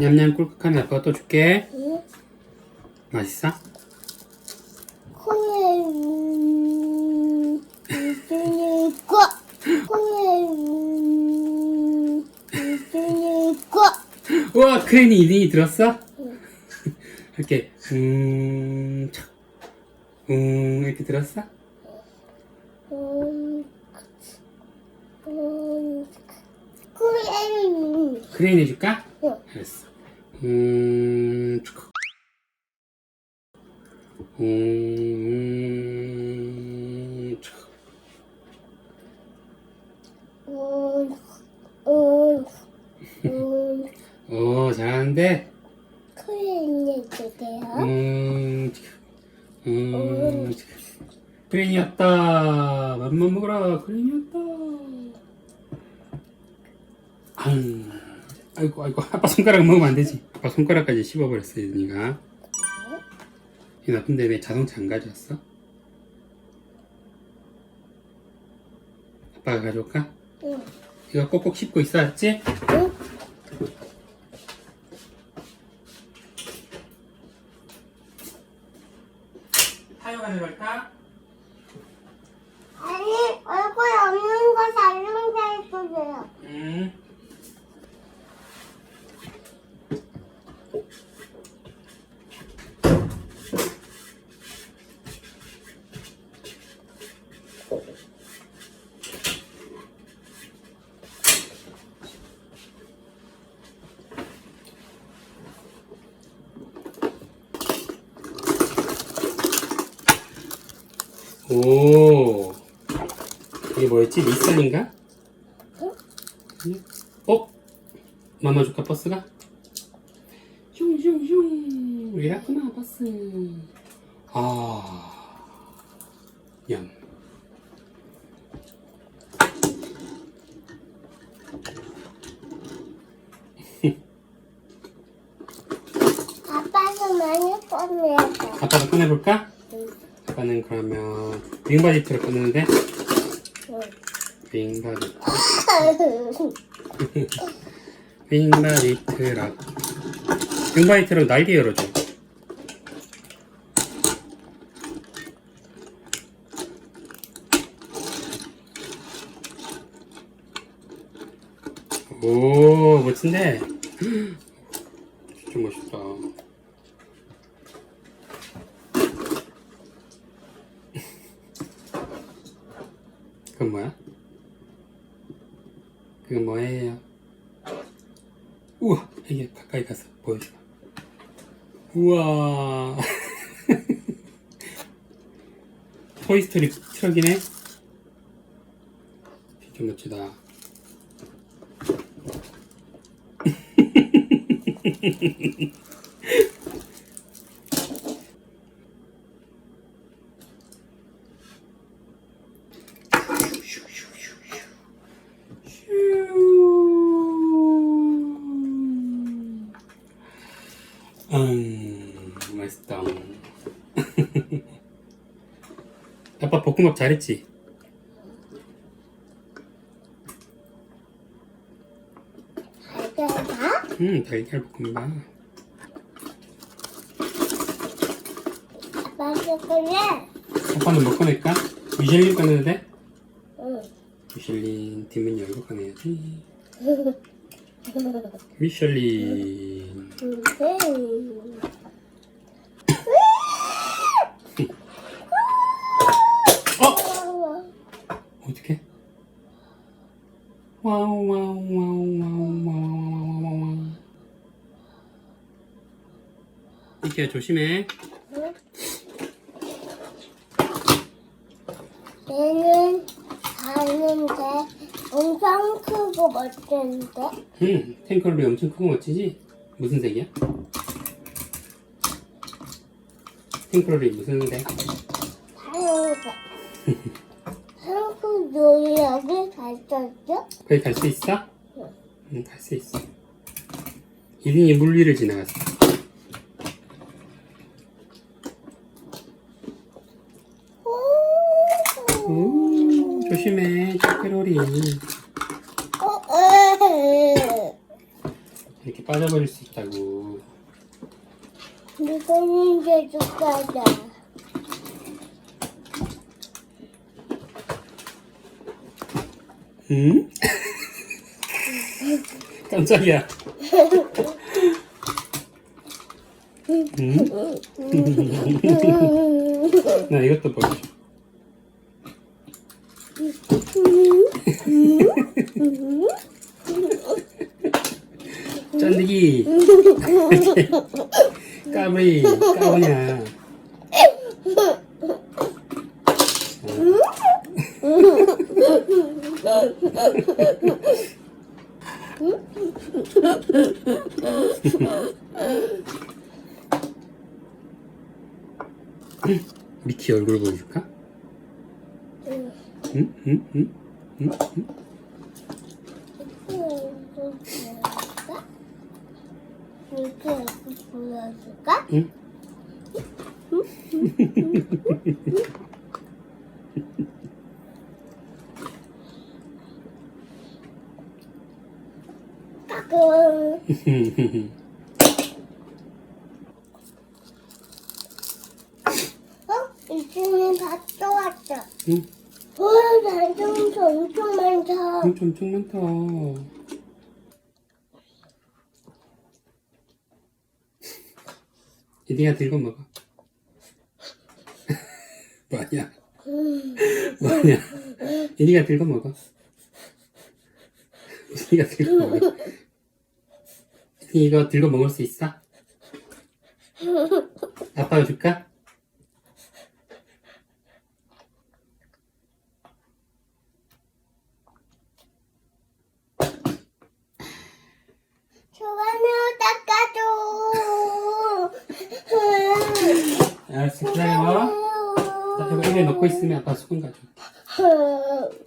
냠냠 꿀꺽하면 아빠가 또 줄게. 응? 맛있어? 코에 음, 코에 음, 우와, 크레인이 2등이 들었어? 응. 이렇게, 음, 착. 음, 이렇게 들었어? 음, 음, 코에 음, 크레인 해줄까? 응. 알았어. 음, 착. 음, 착. 음, 음, 음, 오, 잘하는데? 주세요. 음, 착. 음, 착. 크레인이었다. 맘만 먹어라. 크레인이었다. 음. 아이고, 아이고, 아빠 손가락 먹으면 안 되지. 아빠 손가락까지 씹어버렸어, 유니가. 이 나쁜데 왜 자동차 안 가져왔어? 아빠가 가져올까? 응. 이거 꼭꼭 씹고 있어, 알았지? 응? 타요 가져갈까? 아니, 얼굴 없는 거 자동차 해주세요. 응. 오, 이게 뭐였지? 닛산인가? 응? 어? 마마 줄까 버스가? 슝슝슝 왜 왔구나 버스 아 얌. 아빠도 많이 꺼내야 돼. 아빠도 꺼내볼까? 응. 아빠는 그러면 윙바디트를 윙바디 윙바디 트럭 윙바디 트럭 날개 열어줘. 오 멋진데? 진짜 멋있다 그건 뭐야? 그건 뭐예요? 우와 이게 가까이 가서 보여줘 우와 토이스토리 트럭이네 진짜 멋지다 음, 맛있다. 아빠 볶음밥 잘했지? 알겠어? 응, 달걀 볶음밥. 아빠 초콜릿? 아빠는 뭐 꺼낼까? 미슐린 꺼내도 돼? 응. 미슐린 뒷문 열고 꺼내야지. 미슐린. 응. 어? 어떻게? 와우 와우 와우 와우 와우 와우 와우 이끼야 조심해 응? 얘는 가는데 엄청 크고 멋진데? 응 탱크롤이 엄청 크고 멋지지? 무슨 색이야? 탱크롤이 무슨 색? 파란색. 한국 놀이역에 갔었죠? 거기 갈 수 있어? 응. 응갈 수 있어 이린이 물 위를 지나갔어 오. 오 조심해 에. 이렇게 빠져버릴 수 있다고. 이거는 제주가다. 응? 깜짝이야. 응? 나 이것도 보여줘. 짠득이. 까불이, 까부냐. 미키 얼굴 보여줄까? 응? 응? 응? 응? 응? 이렇게 보여줄까? 응? 따 끔. 어? 이쯤에 다 떠왔어. 응? 와, 나좀 엄청 많다. 엄청 엄청 많다. 이디가 들고 먹어. 뭐냐? 뭐냐? 이디가 들고 먹어. 이디가 들고 먹어. 이거 들고 먹을 수 있어? 아빠가 줄까? 좋아요, 닦아줘. 알았어, 기다려. 자, 이거 입에 넣고 있으면 아빠 수건 가져.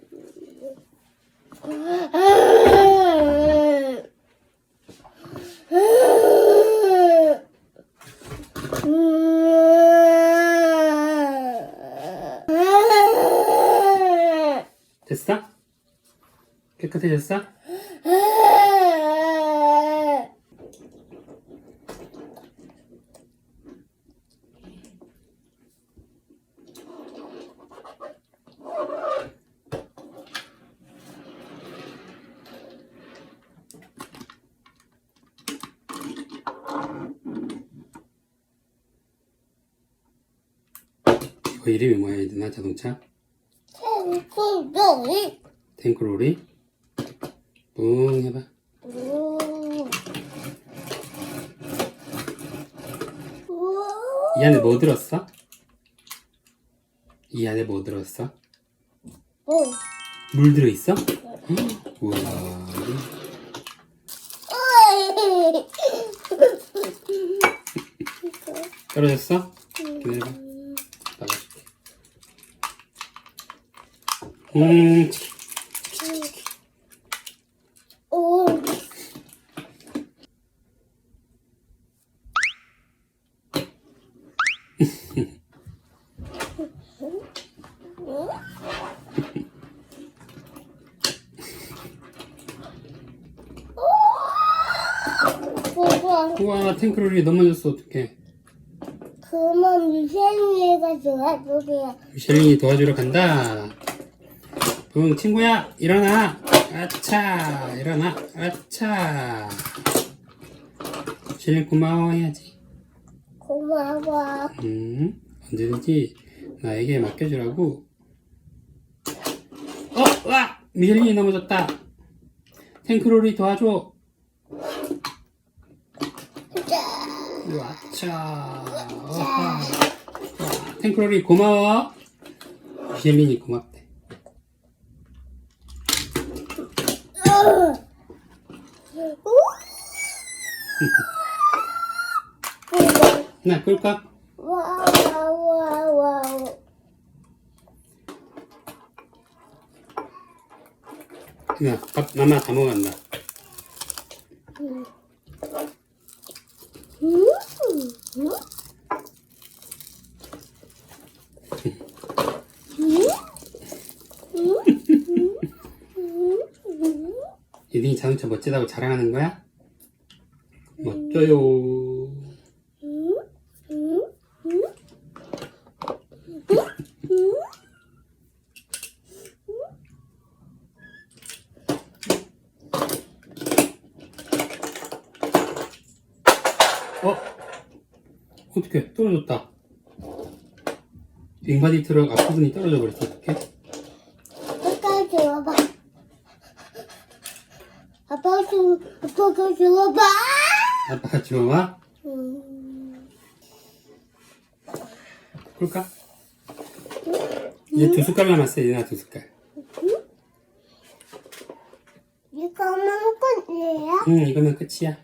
됐어? 깨끗해졌어? 이거 이름이 뭐야, 얘들아, 자동차? 탱크놀이. 탱크로리? 뿡 해봐. 이 안에 뭐 들었어? 이 안에 뭐 들었어? 오. 물 들어있어? 우와. 떨어졌어? 기다려봐. 나가줄게. 음, 오. 뭐가 우와, 탱크로리 넘어졌어, 어떡해. 그만 미생이가 좋아주세요. 셸린이 도와주러 간다. 응, 친구야, 일어나. 아차, 일어나. 아차. 셸린 고마워 해야지. 고마워. 음, 언제든지 나에게 맡겨주라고. 어, 와! 미셸린이 넘어졌다. 탱크로리 도와줘. 아차. 탱크로리 고마워. 미셸린이 고맙대. 나 끌까? 와와와와 야, 밥 마마 다 먹었나? 음. 음. 유딩이 자동차 멋지다고 자랑하는 거야? 응? 어? 어떻게 떨어졌다. 빙바디 트럭 앞부분이 떨어져 버렸어. 어떡해? 아빠 줘봐. 아빠 줘, 아빠가 줘봐. 아빠가 지워봐. 음, 그럴까? 이제 두 숟갈 남았어. 얘나 두 숟갈. 이거만 끝이에요? 응, 이거면 끝이야.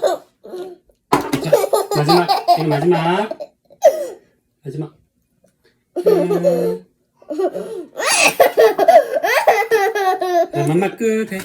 자, 마지막. 이거 마지막. 마지막. 음. 자, 맘마 끝 해.